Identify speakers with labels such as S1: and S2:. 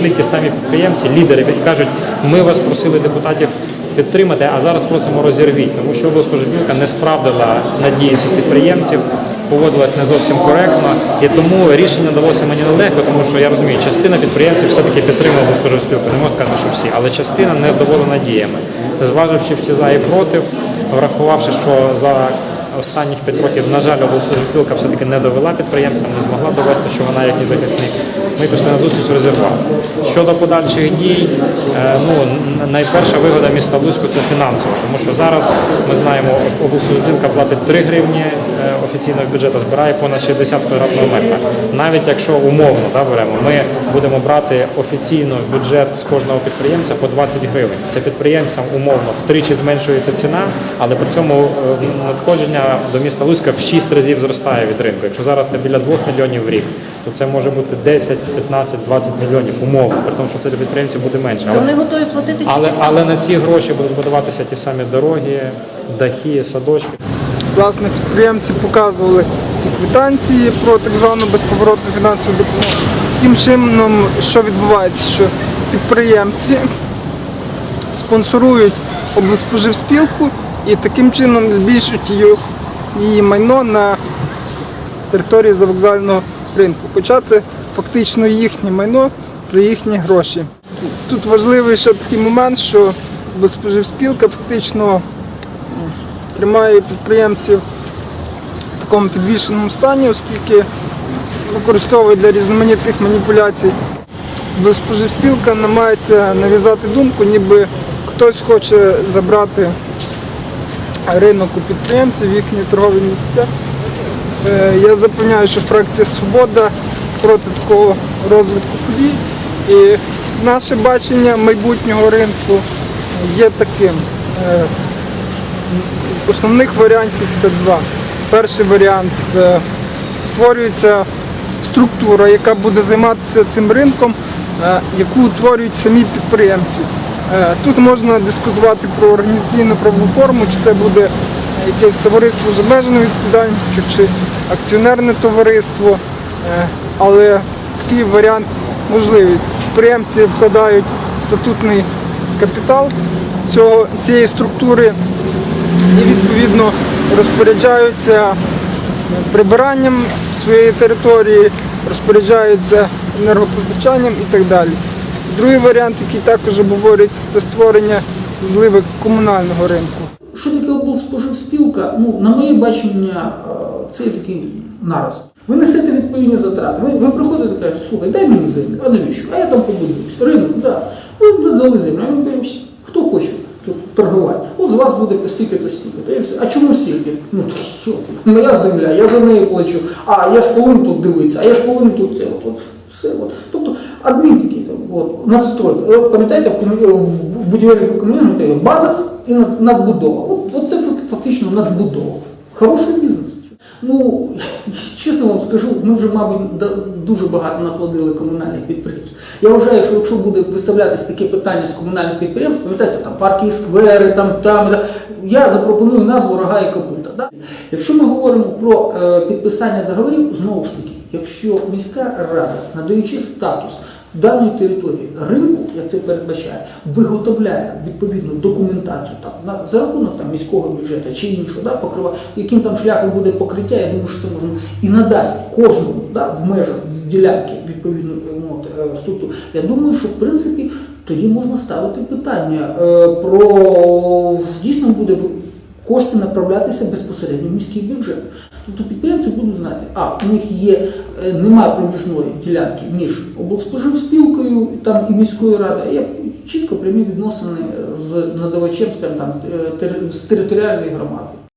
S1: прийшли ті самі підприємці, лідери, які кажуть, ми вас просили депутатів підтримати, а зараз просимо розірвіть, тому що облспоживспілка не справдила надії цих підприємців, поводилась не зовсім коректно, і тому рішення далося мені нелегко, тому що я розумію, частина підприємців все-таки підтримала облспоживспілку, не можу сказати, що всі, але частина не вдоволена діями. Зваживши всі за і проти, врахувавши, що за останніх 5 років, на жаль, облспілка все-таки не довела підприємцям, не змогла довести, що вона їхній захисник. Ми пішли на зустріч резервуар Щодо подальших дій, е, ну найперша вигода міста Луцьку це фінансово, тому що зараз ми знаємо, облспілка платить 3 гривні офіційного бюджету, збирає понад 60 квадратного метра. Навіть якщо умовно да, беремо, ми будемо брати офіційно в бюджет з кожного підприємця по 20 гривень. Це підприємцям умовно втричі зменшується ціна, але при цьому е, надходження до міста Луцька в 6 разів зростає від ринку. Якщо зараз це біля 2 мільйонів в рік, то це може бути 10, 15, 20 мільйонів умовно, при тому, що це для підприємців буде менше. Але,
S2: вони готові платити
S1: але, але на ці гроші будуть будуватися ті самі дороги, дахи, садочки.
S3: Власне, підприємці показували ці квитанції про так звану безповоротну фінансову допомогу. Таким чином, що відбувається, що підприємці спонсорують облспоживспілку і таким чином збільшують її, майно на території завокзального ринку. Хоча це фактично їхнє майно за їхні гроші. Тут важливий ще такий момент, що облспоживспілка фактично тримає підприємців в такому підвішеному стані, оскільки використовує для різноманітних маніпуляцій. Споживспілка намагається нав'язати думку, ніби хтось хоче забрати ринок у підприємців, їхні торгові місця. Е, Я запевняю, що фракція Свобода проти такого розвитку подій. І наше бачення майбутнього ринку є таким. Е, Основних варіантів це два. Перший варіант е, створюється структура, яка буде займатися цим ринком, е, яку утворюють самі підприємці. Е, Тут можна дискутувати про організаційну правову форму, чи це буде якесь товариство з обмеженою відповідальністю, чи акціонерне товариство. Е, Але такий варіант можливий. Підприємці вкладають в статутний капітал цього, цієї структури і відповідно розпоряджаються прибиранням своєї території, розпоряджаються енергопостачанням і так далі. Другий варіант, який також обговорюється, це створення можливо комунального ринку.
S4: Що таке облспоживспілка? Ну, на моє бачення, е, це такий нараз. Ви несете відповідні затрати. Ви, ви приходите і кажете, слухай, дай мені землю, а навіщо? А я там побудуюсь. Ринок, да. Ви додали землю, а ми дивимося, хто хоче тут торгувати. От з вас буде по стільки то. А чому стільки? Ну що, моя земля, я за неї плачу. А я ж повинен тут дивитися, а я ж повинен тут це. От, все. От. Тобто адмін такий от, надстройка. Ви пам'ятаєте, в, будівельному комунальному базис і надбудова. От, от це фактично надбудова. Хороший бізнес. Ну, чесно вам скажу, ми вже, мабуть, дуже багато накладили комунальних підприємств. Я вважаю, що якщо буде виставлятись таке питання з комунальних підприємств, пам'ятаєте, там парки і сквери, там, там, да, я запропоную назву рога і копита. Да? Якщо ми говоримо про е, підписання договорів, знову ж таки, якщо міська рада, надаючи статус даної території ринку, як це передбачає, виготовляє відповідну документацію там, на, за рахунок там, міського бюджету чи іншого, да, покрива, яким там шляхом буде покриття, я думаю, що це можна і надасть кожному да, в межах ділянки відповідну е, ну, от, е, структуру. Я думаю, що в принципі тоді можна ставити питання е, про дійсно буде кошти направлятися безпосередньо в міський бюджет. Тобто підприємці будуть знати, а у них є е, немає проміжної ділянки між облспоживспілкою там і міською радою, є чітко прямі відносини з надавачем, скажімо там, е, з територіальної громадою.